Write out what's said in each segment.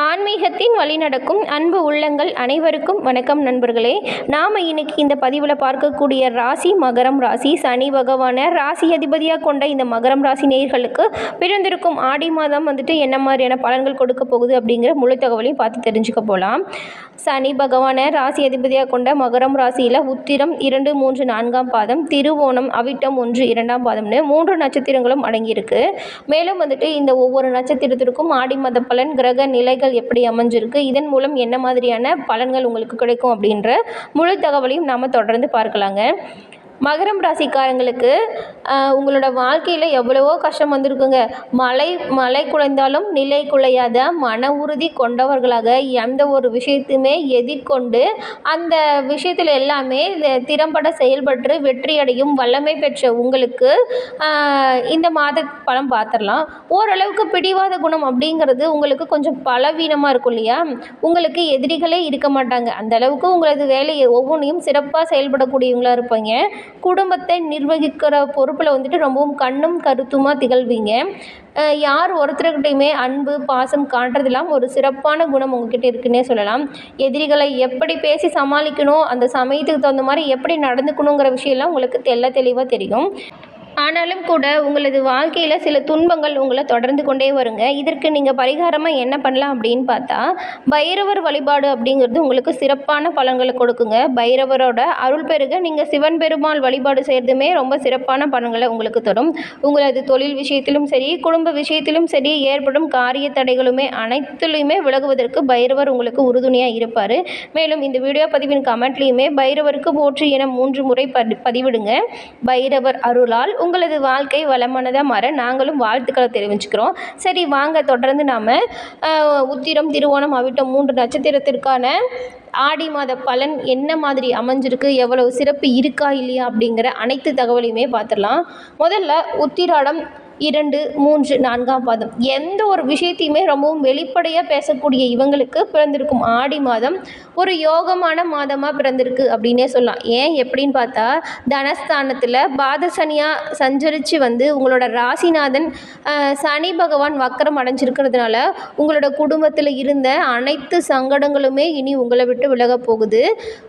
ஆன்மீகத்தின் வழிநடக்கும் அன்பு உள்ளங்கள் அனைவருக்கும் வணக்கம் நண்பர்களே. நாம் இன்னைக்கு இந்த பதிவில் பார்க்கக்கூடிய ராசி மகரம் ராசி. சனி பகவானை ராசி அதிபதியாக கொண்ட இந்த மகரம் ராசி நேர்களுக்கு பிறந்திருக்கும் ஆடி மாதம் வந்துட்டு என்ன மாதிரியான பலன்கள் கொடுக்க போகுது அப்படிங்கிற முழு தகவலையும் பார்த்து தெரிஞ்சுக்க போகலாம் சனி பகவானை ராசி அதிபதியாக கொண்ட மகரம் ராசியில் உத்திரம் இரண்டு மூன்று நான்காம் பாதம் திருவோணம் அவிட்டம் ஒன்று இரண்டாம் பாதம்னு மூன்று நட்சத்திரங்களும் அடங்கியிருக்கு. மேலும் வந்துட்டு இந்த ஒவ்வொரு நட்சத்திரத்திற்கும் ஆடி மாத பலன் கிரக நிலை நிலைகள் எப்படி அமைஞ்சிருக்கு இதன் மூலம் என்ன மாதிரியான பலன்கள் உங்களுக்கு கிடைக்கும் அப்படின்ற முழு தகவலையும் நாம் தொடர்ந்து பார்க்கலாங்க. மகரம் ராசிக்காரங்களுக்கு உங்களோட வாழ்க்கையில் எவ்வளவோ கஷ்டம் வந்திருக்குங்க. மலை மலை குலைந்தாலும் நிலை குலையாத மன உறுதி கொண்டவர்களாக எந்த ஒரு விஷயத்தையுமே எதிர்கொண்டு அந்த விஷயத்தில் எல்லாமே திறம்பட செயல்பட்டு வெற்றியடையும் வல்லமை பெற்ற உங்களுக்கு இந்த மாத பலம் பார்த்துடலாம். ஓரளவுக்கு பிடிவாத குணம் அப்படிங்கிறது உங்களுக்கு கொஞ்சம் பலவீனமாக இருக்கும் இல்லையா? உங்களுக்கு எதிரிகளே இருக்க மாட்டாங்க. அந்த அளவுக்கு உங்களது வேலையை ஒவ்வொன்றையும் சிறப்பாக செயல்படக்கூடியவங்களா இருப்பீங்க. குடும்பத்தை நிர்வகிக்கிற பொறுப்பில் வந்துட்டு ரொம்பவும் கண்ணும் கருத்துமாக திகழ்வீங்க. யார் ஒருத்தர்கிட்டையுமே அன்பு பாசம் காட்டுறதெல்லாம் ஒரு சிறப்பான குணம் உங்ககிட்ட இருக்குன்னே சொல்லலாம். எதிரிகளை எப்படி பேசி சமாளிக்கணும் அந்த சமயத்துக்கு தகுந்த மாதிரி எப்படி நடந்துக்கணுங்கிற விஷயம்லாம் உங்களுக்கு தெள்ள தெளிவாக தெரியும். ஆனாலும் கூட உங்களது வாழ்க்கையில் சில துன்பங்கள் உங்களை தொடர்ந்து கொண்டே வருங்க. இதற்கு நீங்கள் பரிகாரமாக என்ன பண்ணலாம் அப்படின்னு பார்த்தா பைரவர் வழிபாடு அப்படிங்கிறது உங்களுக்கு சிறப்பான பலன்களை கொடுக்குங்க. பைரவரோட அருள் பெருக நீங்கள் சிவன் பெருமாள் வழிபாடு செய்கிறதுமே ரொம்ப சிறப்பான பலன்களை உங்களுக்கு தரும். உங்களது தொழில் விஷயத்திலும் சரி குடும்ப விஷயத்திலும் சரி ஏற்படும் காரிய தடைகளுமே அனைத்துலையுமே விலகுவதற்கு பைரவர் உங்களுக்கு உறுதுணையாக இருப்பார். மேலும் இந்த வீடியோ பதிவின் கமெண்ட்லேயுமே பைரவருக்கு போற்றி என மூன்று முறை பதி பதிவிடுங்க. பைரவர் அருளால் உங்கள் உங்களது வாழ்க்கை வளமானதாக மாற நாங்களும் வாழ்த்துக்களை தெரிவிச்சுக்கிறோம். சரி வாங்க தொடர்ந்து நாம் உத்திரம் திருவோணம் அவிட்டம் மூன்று நட்சத்திரத்திற்கான ஆடி மாத பலன் என்ன மாதிரி அமைஞ்சிருக்கு எவ்வளவு சிறப்பு இருக்கா இல்லையா அப்படிங்கிற அனைத்து தகவலையுமே பார்த்துடலாம். முதல்ல உத்திராடம் இரண்டு மூன்று நான்காம் பாதம். எந்த ஒரு விஷயத்தையுமே ரொம்பவும் வெளிப்படையாக பேசக்கூடிய இவங்களுக்கு பிறந்திருக்கும் ஆடி மாதம் ஒரு யோகமான மாதமாக பிறந்திருக்கு அப்படின்னே சொல்லலாம். ஏன்? எப்படின்னு பார்த்தா தனஸ்தானத்தில் பாத சனியாக சஞ்சரித்து வந்து உங்களோட ராசிநாதன் சனி பகவான் வக்கரம் அடைஞ்சிருக்கிறதுனால உங்களோட குடும்பத்தில் இருந்த அனைத்து சங்கடங்களுமே இனி உங்களை விட்டு விலக போகுது.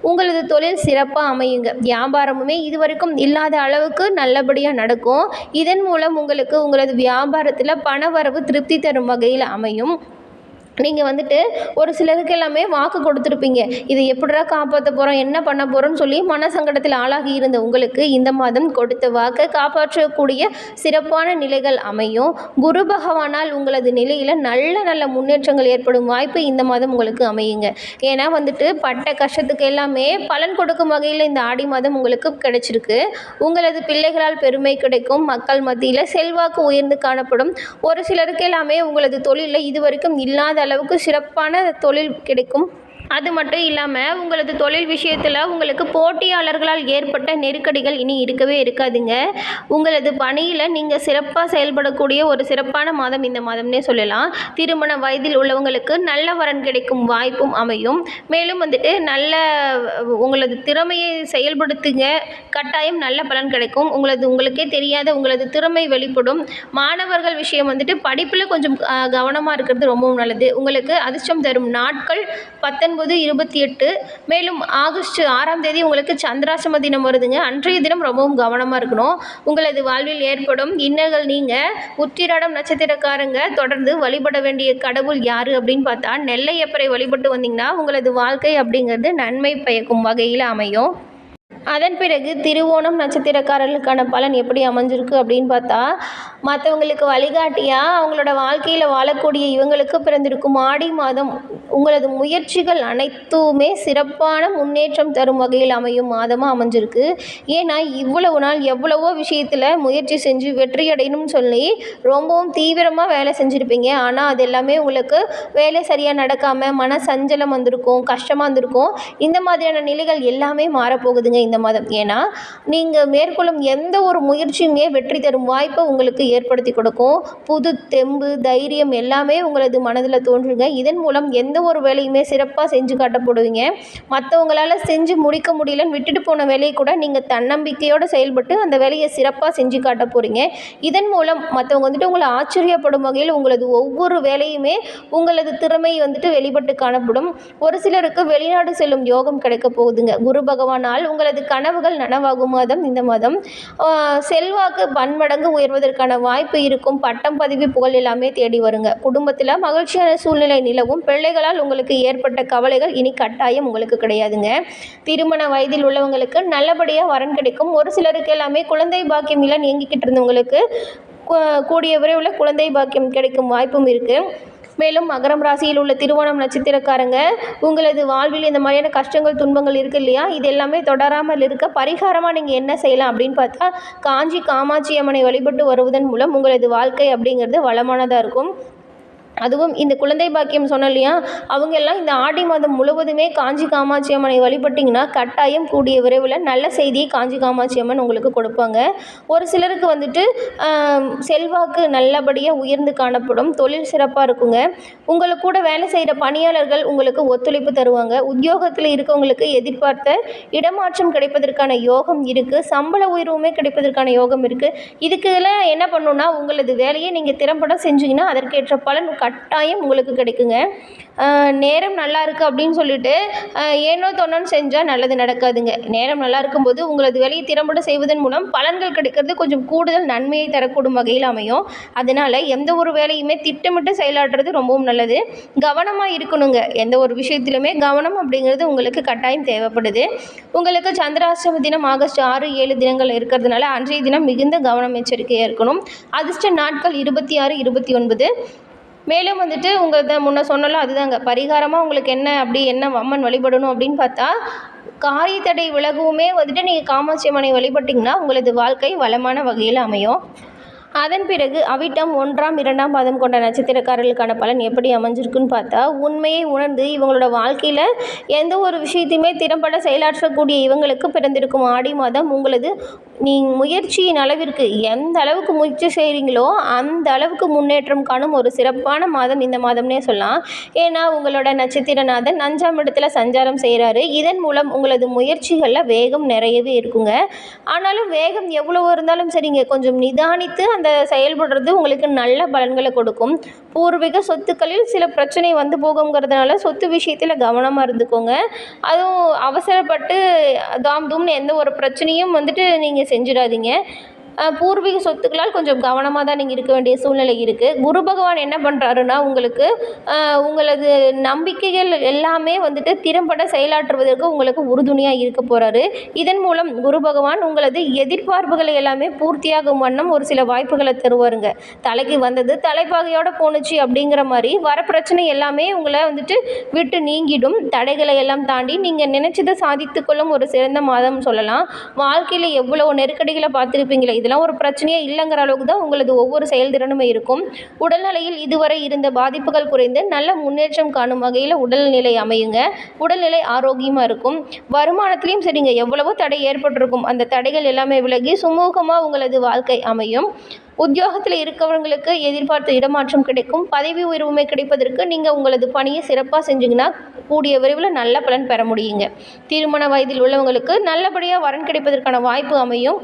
உங்களது தொழில் சிறப்பாக அமையுங்க. வியாபாரமுமே இதுவரைக்கும் இல்லாத அளவுக்கு நல்லபடியாக நடக்கும். இதன் மூலம் உங்களுக்கு உங்களது வியாபாரத்தில் பண வரவு திருப்தி தரும் வகையில் அமையும். நீங்கள் வந்துட்டு ஒரு சிலருக்கு எல்லாமே வாக்கு கொடுத்துருப்பீங்க. இதை எப்படிடா காப்பாற்ற போகிறோம் என்ன பண்ண போகிறோம்னு சொல்லி மன சங்கடத்தில் ஆளாகி இருந்த உங்களுக்கு இந்த மாதம் கொடுத்த வாக்கை காப்பாற்றக்கூடிய சிறப்பான நிலைகள் அமையும். குரு பகவானால் உங்களது நிலையில் நல்ல நல்ல முன்னேற்றங்கள் ஏற்படும் வாய்ப்பு இந்த மாதம் உங்களுக்கு அமையுங்க. ஏன்னா வந்துட்டு பட்ட கஷ்டத்துக்கு எல்லாமே பலன் கொடுக்கும் வகையில் இந்த ஆடி மாதம் உங்களுக்கு கிடைச்சிருக்கு. உங்களது பிள்ளைகளால் பெருமை கிடைக்கும். மக்கள் மத்தியில் செல்வாக்கு உயர்ந்து காணப்படும். ஒரு சிலருக்கு எல்லாமே உங்களது தொழிலில் இதுவரைக்கும் இல்லாத அளவுக்கு சிறப்பான தொழில் கிடைக்கும். அது மட்டும் இல்லாமல் உங்களது தொழில் விஷயத்தில் உங்களுக்கு போட்டியாளர்களால் ஏற்பட்ட நெருக்கடிகள் இனி இருக்கவே இருக்காதுங்க. உங்களது பணியில் நீங்கள் சிறப்பாக செயல்படக்கூடிய ஒரு சிறப்பான மாதம் இந்த மாதம்னே சொல்லலாம். திருமண வயதில் உள்ளவங்களுக்கு நல்ல வரன் கிடைக்கும் வாய்ப்பும் அமையும். மேலும் வந்துட்டு நல்ல உங்களது திறமையை செயல்படுத்துங்க. கட்டாயம் நல்ல பலன் கிடைக்கும். உங்களது உங்களுக்கே தெரியாத உங்களது திறமை வெளிப்படும். மாணவர்கள் விஷயம் வந்துட்டு படிப்பில் கொஞ்சம் கவனமாக இருக்கிறது ரொம்பவும் நல்லது. உங்களுக்கு அதிர்ஷ்டம் தரும் நாட்கள் பத்தொன்பது இருபத்தி எட்டு. மேலும் ஆகஸ்ட் ஆறாம் தேதி உங்களுக்கு சந்திராசிரம தினம் வருதுங்க. அன்றைய தினம் ரொம்பவும் கவனமாக இருக்கணும். உங்களது வாழ்வில் ஏற்படும் இன்னல்கள் நீங்கள் உத்திராடம் நட்சத்திரக்காரங்க தொடர்ந்து வழிபட வேண்டிய கடவுள் யார் அப்படின்னு பார்த்தா நெல்லையப்பரை வழிபட்டு வந்தீங்கன்னா உங்களது வாழ்க்கை அப்படிங்கிறது நன்மை பயக்கும் வகையில் அமையும். அதன் பிறகு திருவோணம் நட்சத்திரக்காரர்களுக்கான பலன் எப்படி அமைஞ்சிருக்கு அப்படின்னு பார்த்தா மற்றவங்களுக்கு வழிகாட்டியாக அவங்களோட வாழ்க்கையில் வாழக்கூடிய இவங்களுக்கு பிறந்திருக்கும் ஆடி மாதம் உங்களது முயற்சிகள் அனைத்துமே சிறப்பான முன்னேற்றம் தரும் வகையில் அமையும் மாதமாக அமைஞ்சிருக்கு. ஏன்னா இவ்வளவு நாள் எவ்வளவோ விஷயத்தில் முயற்சி செஞ்சு வெற்றி அடையணும்னு சொல்லி ரொம்பவும் தீவிரமாக வேலை செஞ்சுருப்பீங்க. ஆனால் அது எல்லாமே உங்களுக்கு வேலை சரியாக நடக்காமல் மன சஞ்சலம் வந்திருக்கும் கஷ்டமாக இருந்திருக்கும் இந்த மாதிரியான நிலைகள் எல்லாமே மாறப்போகுதுங்க. இந்த இந்த மாதம். ஏன்னா நீங்கள் மேற்கொள்ளும் எந்த ஒரு முயற்சியுமே வெற்றி தரும் வாய்ப்பை உங்களுக்கு ஏற்படுத்தி கொடுக்கும். புது தெம்பு தைரியம் எல்லாமே உங்களது மனதில் தோன்றுங்க. இதன் மூலம் எந்த ஒரு வேலையுமே சிறப்பாக செஞ்சு காட்டப்படுவீங்க. மற்றவங்களால செஞ்சு முடிக்க முடியலன்னு விட்டுட்டு போன வேலையை கூட நீங்கள் தன்னம்பிக்கையோடு செயல்பட்டு அந்த வேலையை சிறப்பாக செஞ்சு காட்ட போகிறீங்க இதன் மூலம் மற்றவங்க வந்துட்டு உங்களை ஆச்சரியப்படும் வகையில் உங்களது ஒவ்வொரு வேலையுமே உங்களது திறமை வந்துட்டு வெளிப்பட்டு காணப்படும். ஒரு சிலருக்கு வெளிநாடு செல்லும் யோகம் கிடைக்க போகுதுங்க. குரு பகவானால் உங்களது கனவுகள் நனவாகும் மாதம் இந்த மாதம். செல்வாக்கு பன்மடங்கு உயர்வதற்கான வாய்ப்பு இருக்கும். பட்டம் பதவி புகழ் எல்லாமே தேடி வருங்க. குடும்பத்தில் மகிழ்ச்சியான சூழ்நிலை நிலவும். பிள்ளைகளால் உங்களுக்கு ஏற்பட்ட கவலைகள் இனி கட்டாயம் உங்களுக்கு கிடையாதுங்க. திருமண வயதில் உள்ளவங்களுக்கு நல்லபடியாக வரன் கிடைக்கும். ஒரு சிலருக்கு எல்லாமே குழந்தை பாக்கியம் இல்லை இயங்கிக்கிட்டு இருந்தவங்களுக்கு கூடிய விரைவில் குழந்தை பாக்கியம் கிடைக்கும் வாய்ப்பும் இருக்குது மேலும் மகரம் ராசியில் உள்ள திருவோணம் நட்சத்திரக்காரங்க உங்களது வாழ்வில் இந்த மாதிரியான கஷ்டங்கள் துன்பங்கள் இருக்கு இல்லையா? இது எல்லாமே தொடராமல் இருக்க பரிகாரமாக நீங்கள் என்ன செய்யலாம் அப்படின்னு பார்த்தா காஞ்சி காமாட்சி அம்மனை வழிபட்டு வருவதன் மூலம் உங்களது வாழ்க்கை அப்படிங்கிறது வளமானதாக இருக்கும். அதுவும் இந்த குழந்தை பாக்கியம் சொன்னோம் இல்லையா? அவங்க எல்லாம் இந்த ஆடி மாதம் முழுவதுமே காஞ்சி காமாட்சி அம்மனை வழிபட்டிங்கன்னா கட்டாயம் கூடிய விரைவில் நல்ல செய்தியை காஞ்சி காமாட்சி அம்மன் உங்களுக்கு கொடுப்பாங்க. ஒரு சிலருக்கு வந்துட்டு செல்வாக்கு நல்லபடியாக உயர்ந்து காணப்படும். தொழில் சிறப்பாக இருக்குங்க. உங்களுக்கு கூட வேலை செய்கிற பணியாளர்கள் உங்களுக்கு ஒத்துழைப்பு தருவாங்க. உத்தியோகத்தில் இருக்கவங்களுக்கு எதிர்பார்த்த இடமாற்றம் கிடைப்பதற்கான யோகம் இருக்குது சம்பள உயர்வுமே கிடைப்பதற்கான யோகம் இருக்குது இதுக்கெல்லாம் என்ன பண்ணணும்னா உங்களது வேலையை நீங்கள் திறம்பட செஞ்சீங்கன்னா அதற்கேற்ற பலன் கட்டாயம் உங்களுக்கு கிடைக்குங்க. நேரம் நல்லா இருக்குது அப்படின்னு சொல்லிட்டு ஏனோ தோணுன்னு செஞ்சால் நல்லது நடக்காதுங்க. நேரம் நல்லா இருக்கும்போது உங்களது வேலையை திறம்பட செய்வதன் மூலம் பலன்கள் கிடைக்கிறது கொஞ்சம் கூடுதல் நன்மையை தரக்கூடும் வகையில் அமையும். அதனால் எந்த ஒரு வேலையுமே திட்டமிட்டு செயலாற்றுறது ரொம்பவும் நல்லது. கவனமாக இருக்கணுங்க. எந்த ஒரு விஷயத்திலுமே கவனம் அப்படிங்கிறது உங்களுக்கு கட்டாயம் தேவைப்படுது. உங்களுக்கு சந்திராஷ்டம தினம் ஆகஸ்ட் ஆறு ஏழு தினங்கள் இருக்கிறதுனால அன்றைய தினம் மிகுந்த கவனம் எச்சரிக்கையாக இருக்கணும். அதிர்ஷ்ட நாட்கள் இருபத்தி ஆறு இருபத்தி ஒன்பது. மேலும் வந்துட்டு உங்கள் முன்ன சொன்னலாம் அதுதாங்க. பரிகாரமாக உங்களுக்கு என்ன அப்படி என்ன அம்மன் வழிபடணும் அப்படின்னு பார்த்தா காரிய தடை விலகுமே வந்துட்டு நீங்கள் காமாட்சி அம்மனை வழிபட்டிங்கன்னா உங்களது வாழ்க்கை வளமான வகையில் அமையும். அதன் பிறகு அவிட்டம் ஒன்றாம் இரண்டாம் பாதம் கொண்ட நட்சத்திரக்காரர்களுக்கான பலன் எப்படி அமைஞ்சிருக்குன்னு பார்த்தா உண்மையை உணர்ந்து இவங்களோட வாழ்க்கையில் எந்த ஒரு விஷயத்தையுமே திறம்பட செயலாற்றக்கூடிய இவங்களுக்கு பிறந்திருக்கும் ஆடி மாதம் உங்களது நீ முயற்சியின் அளவிற்கு எந்த அளவுக்கு முயற்சி செய்கிறீங்களோ அந்த அளவுக்கு முன்னேற்றம் காணும் ஒரு சிறப்பான மாதம் இந்த மாதம்னே சொல்லலாம். ஏன்னா உங்களோட நட்சத்திரநாதன் அஞ்சாம் இடத்துல சஞ்சாரம் செய்கிறாரு இதன் மூலம் உங்களது முயற்சிகளில் வேகம் நிறையவே இருக்குங்க. ஆனாலும் வேகம் எவ்வளவு இருந்தாலும் சரிங்க கொஞ்சம் நிதானித்து அந்த செயல்படுறது உங்களுக்கு நல்ல பலன்களை கொடுக்கும். பூர்வீக சொத்துக்களில் சில பிரச்சனை வந்து போகுங்கிறதுனால சொத்து விஷயத்தில் கவனமாக இருந்துக்கோங்க. அதுவும் அவசரப்பட்டு தாம் தூம்னு எந்த ஒரு பிரச்சனையும் வந்துட்டு நீங்கள் செஞ்சிடாதீங்க. பூர்வீக சொத்துக்களால் கொஞ்சம் கவனமாக தான் நீங்கள் இருக்க வேண்டிய சூழ்நிலை இருக்குது குரு பகவான் என்ன பண்ணுறாருன்னா உங்களுக்கு உங்களது நம்பிக்கைகள் எல்லாமே வந்துட்டு திறம்பட செயலாற்றுவதற்கு உங்களுக்கு உறுதுணையாக இருக்க போகிறாரு இதன் மூலம் குரு பகவான் உங்களது எதிர்பார்ப்புகளை எல்லாமே பூர்த்தியாகும் வண்ணம் ஒரு சில வாய்ப்புகளை தருவாருங்க. தலைக்கு வந்தது தலைப்பாகையோட போணுச்சு அப்படிங்கிற மாதிரி வர பிரச்சனை எல்லாமே உங்களை வந்துட்டு விட்டு நீங்கிடும். தடைகளை எல்லாம் தாண்டி நீங்கள் நினைச்சதை சாதித்து கொள்ளும் ஒரு சிறந்த மாதம் சொல்லலாம். வாழ்க்கையில் எவ்வளோ நெருக்கடிகளை பார்த்துருப்பீங்களே இதெல்லாம் ஒரு பிரச்சனையே இல்லைங்கிற அளவுக்கு தான் உங்களது ஒவ்வொரு செயல்திறனுமே இருக்கும். உடல்நிலையில் இதுவரை இருந்த பாதிப்புகள் குறைந்து நல்ல முன்னேற்றம் காணும் வகையில் உடல்நிலை அமையுங்க. உடல்நிலை ஆரோக்கியமாக இருக்கும். வருமானத்திலையும் சரிங்க. எவ்வளவோ தடை ஏற்பட்டிருக்கும். அந்த தடைகள் எல்லாமே விலகி சுமூகமாக உங்களது வாழ்க்கை அமையும். உத்தியோகத்தில் இருக்கவங்களுக்கு எதிர்பார்த்த இடமாற்றம் கிடைக்கும். பதவி உயர்வுமே கிடைப்பதற்கு நீங்கள் உங்களது பணியை சிறப்பாக செஞ்சீங்கன்னா கூடிய விரைவில் நல்ல பலன் பெற முடியுங்க. திருமண வயதில் உள்ளவங்களுக்கு நல்லபடியாக வரன் கிடைப்பதற்கான வாய்ப்பு அமையும்.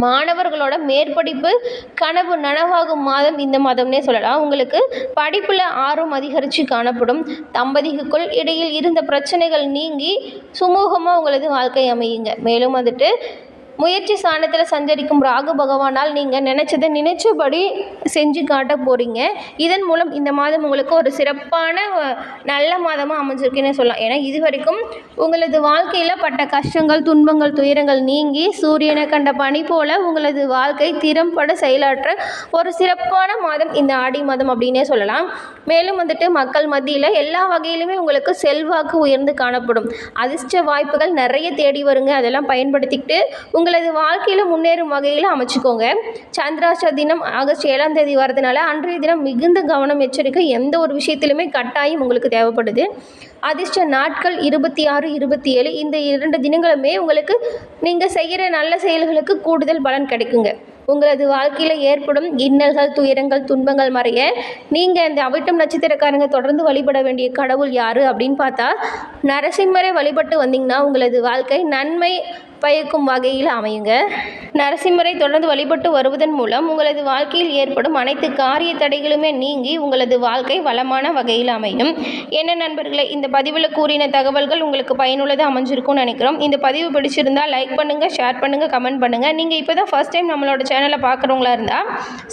மாணவர்களோட மேற்படிப்பு கனவு நனவாகும் மாதம் இந்த மாதம்னே சொல்லலாம். உங்களுக்கு படிப்பில் ஆர்வம் அதிகரித்து காணப்படும். தம்பதிகளுக்குள் இடையில் இருந்த பிரச்சனைகள் நீங்கி சுமூகமாக உங்களது வாழ்க்கை அமையுங்க. மேலும் வந்துட்டு முயற்சி ஸ்தானத்தில் சஞ்சரிக்கும் ராகு பகவானால் நீங்கள் நினச்சதை நினைச்சபடி செஞ்சு காட்ட போகிறீங்க இதன் மூலம் இந்த மாதம் உங்களுக்கு ஒரு சிறப்பான நல்ல மாதமாக அமைஞ்சிருக்குன்னு சொல்லலாம். ஏன்னா இது வரைக்கும் உங்களது வாழ்க்கையில் பட்ட கஷ்டங்கள் துன்பங்கள் துயரங்கள் நீங்கி சூரியனை கண்ட பனி போல உங்களது வாழ்க்கை திறம்பட செயலாற்ற ஒரு சிறப்பான மாதம் இந்த ஆடி மாதம் அப்படின்னே சொல்லலாம். மேலும் வந்துட்டு மக்கள் மத்தியில் எல்லா வகையிலுமே உங்களுக்கு செல்வாக்கு உயர்ந்து காணப்படும். அதிர்ஷ்ட வாய்ப்புகள் நிறைய தேடி வருங்க. அதெல்லாம் பயன்படுத்திக்கிட்டு உங்கள் உங்களது வாழ்க்கையில் முன்னேறும் வகையில் அமைச்சுக்கோங்க. சந்திராஷ்ட தினம் ஆகஸ்ட் ஏழாம் தேதி வரதுனால அன்றைய தினம் மிகுந்த கவனம் எச்சரிக்கை எந்த ஒரு விஷயத்திலுமே கட்டாயம் உங்களுக்கு தேவைப்படுது. அதிர்ஷ்ட நாட்கள் இருபத்தி ஆறு இருபத்தி ஏழு இந்த இரண்டு தினங்களுமே உங்களுக்கு நீங்கள் செய்கிற நல்ல செயல்களுக்கு கூடுதல் பலன் கிடைக்குங்க. உங்களது வாழ்க்கையில் ஏற்படும் இன்னல்கள் துயரங்கள் துன்பங்கள் மறைய நீங்கள் இந்த அவிட்டம் நட்சத்திரக்காரங்க தொடர்ந்து வழிபட வேண்டிய கடவுள் யார் அப்படின்னு பார்த்தா நரசிம்மரை வழிபட்டு வந்தீங்கன்னா உங்களது வாழ்க்கை நன்மை பயக்கும் வகையில் அமையுங்க. நரசிம்மரை தொடர்ந்து வழிபட்டு வருவதன் மூலம் உங்களது வாழ்க்கையில் ஏற்படும் அனைத்து காரிய தடைகளுமே நீங்கி உங்களது வாழ்க்கை வளமான வகையில் அமையும். என்ன நண்பர்களே இந்த பதிவில் கூறின தகவல்கள் உங்களுக்கு பயனுள்ளதாக அமைஞ்சிருக்கும்னு நினைக்கிறோம். இந்த பதிவு பிடிச்சிருந்தால் லைக் பண்ணுங்கள் ஷேர் பண்ணுங்கள் கமெண்ட் பண்ணுங்கள் நீங்கள் இப்போ தான் ஃபஸ்ட் டைம் நம்மளோட சேனலை பார்க்குறவங்களா இருந்தால்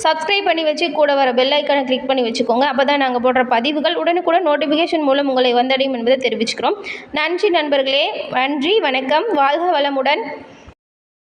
சப்ஸ்கிரைப் பண்ணி வச்சு கூட வர பெல் ஐக்கனை கிளிக் பண்ணி வச்சுக்கோங்க. அப்போ தான் நாங்கள் போடுற பதிவுகள் உடனுக்குடன் நோட்டிஃபிகேஷன் மூலம் உங்களை வந்தடையும் என்பதை தெரிவிச்சுக்கிறோம். நன்றி நண்பர்களே நன்றி வணக்கம். வாழ்க வளமுடன். Then